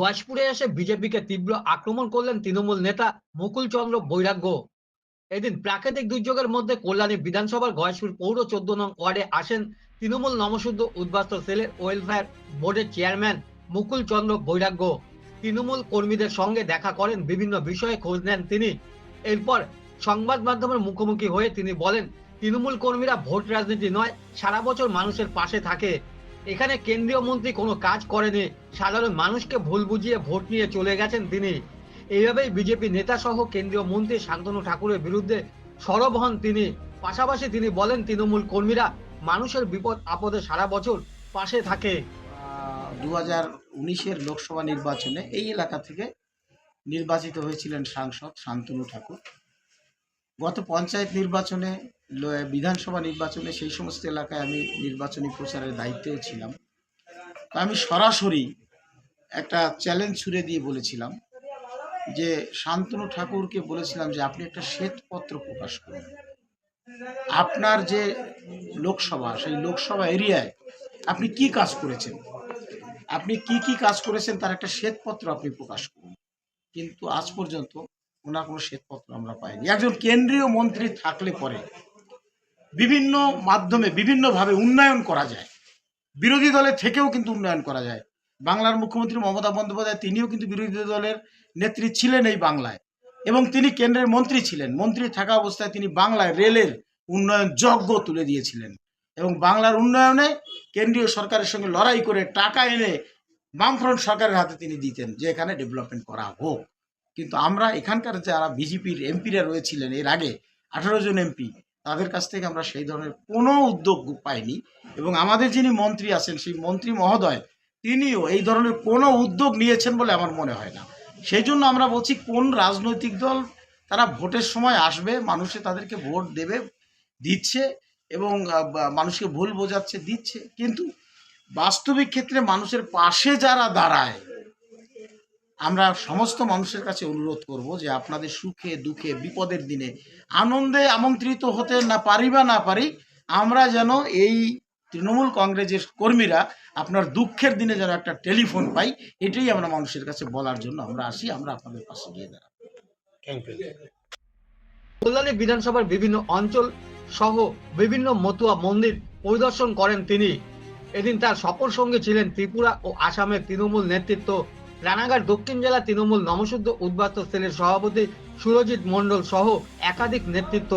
গজপুরে এসে বিজেপিকে তীব্র আক্রমণ করলেন তৃণমূল নেতা মুকুল চন্দ্র বৈরাগ্য। এদিন প্রাকৃতিক দুর্যোগের মধ্যে কল্যাণী বিধানসভার গয়েশপুর পৌর চোদ্দ নং ওয়ার্ডে আসেন তৃণমূল নমশুদ্ধ উদ্বাস্ত সেলের ওয়েলফেয়ার বোর্ডের চেয়ারম্যান মুকুল চন্দ্র বৈরাগ্য। তৃণমূল কর্মীদের সঙ্গে দেখা করেন বিভিন্ন বিষয়ে খোঁজ নেন তিনি। এরপর সংবাদ মাধ্যমের মুখোমুখি হয়ে তিনি বলেন, তৃণমূল কর্মীরা ভোট রাজনীতি নয়, সারা বছর মানুষের পাশে থাকে। এখানে কেন্দ্রীয় মন্ত্রী কোনো কাজ করেনি। সাধারণ মানুষকে ভুল বুঝিয়ে ভোট নিয়ে চলে গেছেন তিনি। এইভাবেই বিজেপি নেতা সহ কেন্দ্রীয় মন্ত্রী শান্তনু ঠাকুরের বিরুদ্ধে সরব হন তিনি। পাশাপাশি তিনি বলেন, তৃণমূল কর্মীরা মানুষের বিপদ আপদে সারা বছর পাশে থাকে। দু হাজার উনিশের লোকসভা নির্বাচনে এই এলাকা থেকে নির্বাচিত হয়েছিলেন সাংসদ শান্তনু ঠাকুর। গত পঞ্চায়েত নির্বাচনে বিধানসভা নির্বাচনে সেই সমস্ত এলাকায় আমি নির্বাচনী প্রচারের দায়িত্বেও ছিলাম। তো আমি সরাসরি একটা চ্যালেঞ্জ ছুড়ে দিয়ে বলেছিলাম যে শান্তনু ঠাকুরকে বলেছিলাম যে আপনি একটা শ্বেতপত্র প্রকাশ করুন। আপনার যে লোকসভা, সেই লোকসভা এরিয়ায় আপনি কি কাজ করেছেন? আপনি কি কি কাজ করেছেন তার একটা শ্বেতপত্র আপনি প্রকাশ করুন। কিন্তু আজ পর্যন্ত ওনার কোনো শ্বেতপত্র আমরা পাইনি। একজন কেন্দ্রীয় মন্ত্রী থাকলে পরে বিভিন্ন মাধ্যমে বিভিন্নভাবে উন্নয়ন করা যায়। বিরোধী দলের থেকেও কিন্তু উন্নয়ন করা যায়। বাংলার মুখ্যমন্ত্রী মমতা বন্দ্যোপাধ্যায়, তিনিও কিন্তু বিরোধী দলের নেত্রী ছিলেন এই বাংলায়। এবং তিনি কেন্দ্রের মন্ত্রী ছিলেন। মন্ত্রী থাকা অবস্থায় তিনি বাংলায় রেলের উন্নয়ন যজ্ঞ তুলে দিয়েছিলেন। এবং বাংলার উন্নয়নে কেন্দ্রীয় সরকারের সঙ্গে লড়াই করে টাকা এনে বামফ্রন্ট সরকারের হাতে তিনি দিতেন যে এখানে ডেভেলপমেন্ট করা হোক। কিন্তু আমরা এখানকার যারা বিজেপির এমপিরা রয়েছিলেন, এর আগে আঠারো জন এমপি তাদের কাছ থেকে আমরা সেই ধরনের কোনো উদ্যোগ পাইনি। এবং আমাদের যিনি মন্ত্রী আছেন, সেই মন্ত্রী মহোদয়, তিনিও এই ধরনের কোনো উদ্যোগ নিয়েছেন বলে আমার মনে হয় না। সেই জন্য আমরা বলছি, কোন রাজনৈতিক দল তারা ভোটের সময় আসবে, মানুষে তাদেরকে ভোট দেবে, দিচ্ছে এবং মানুষকে ভুল বোঝাচ্ছে, দিচ্ছে। কিন্তু বাস্তবিক ক্ষেত্রে মানুষের পাশে যারা দাঁড়ায় আমরা সমস্ত মানুষের কাছে অনুরোধ করব যে আপনাদের সুখে দুঃখে বিপদের দিনে আনন্দে আমন্ত্রিত হতে না পারি বা না পারি আমরা যেন এই তৃণমূল কংগ্রেসের কর্মীরা আপনার দুঃখের দিনে যেন একটা টেলিফোন পাই এটাই আমরা মানুষের কাছে বলার জন্য আমরা আসি আমরা আপনাদের পাশে গিয়ে দাঁড়াবো। কল্যাণী বিধানসভার বিভিন্ন অঞ্চল সহ বিভিন্ন মতুয়া মন্দির পরিদর্শন করেন তিনি। এদিন তার সফর সঙ্গে ছিলেন ত্রিপুরা ও আসামের তৃণমূল নেতৃত্ব রানাঘাট দক্ষিণ জেলা তৃণমূল নমশুদ্ধ উদ্বাস্ত সেলের সভাপতি সুরজিৎ মণ্ডল সহ একাধিক নেতৃত্ব।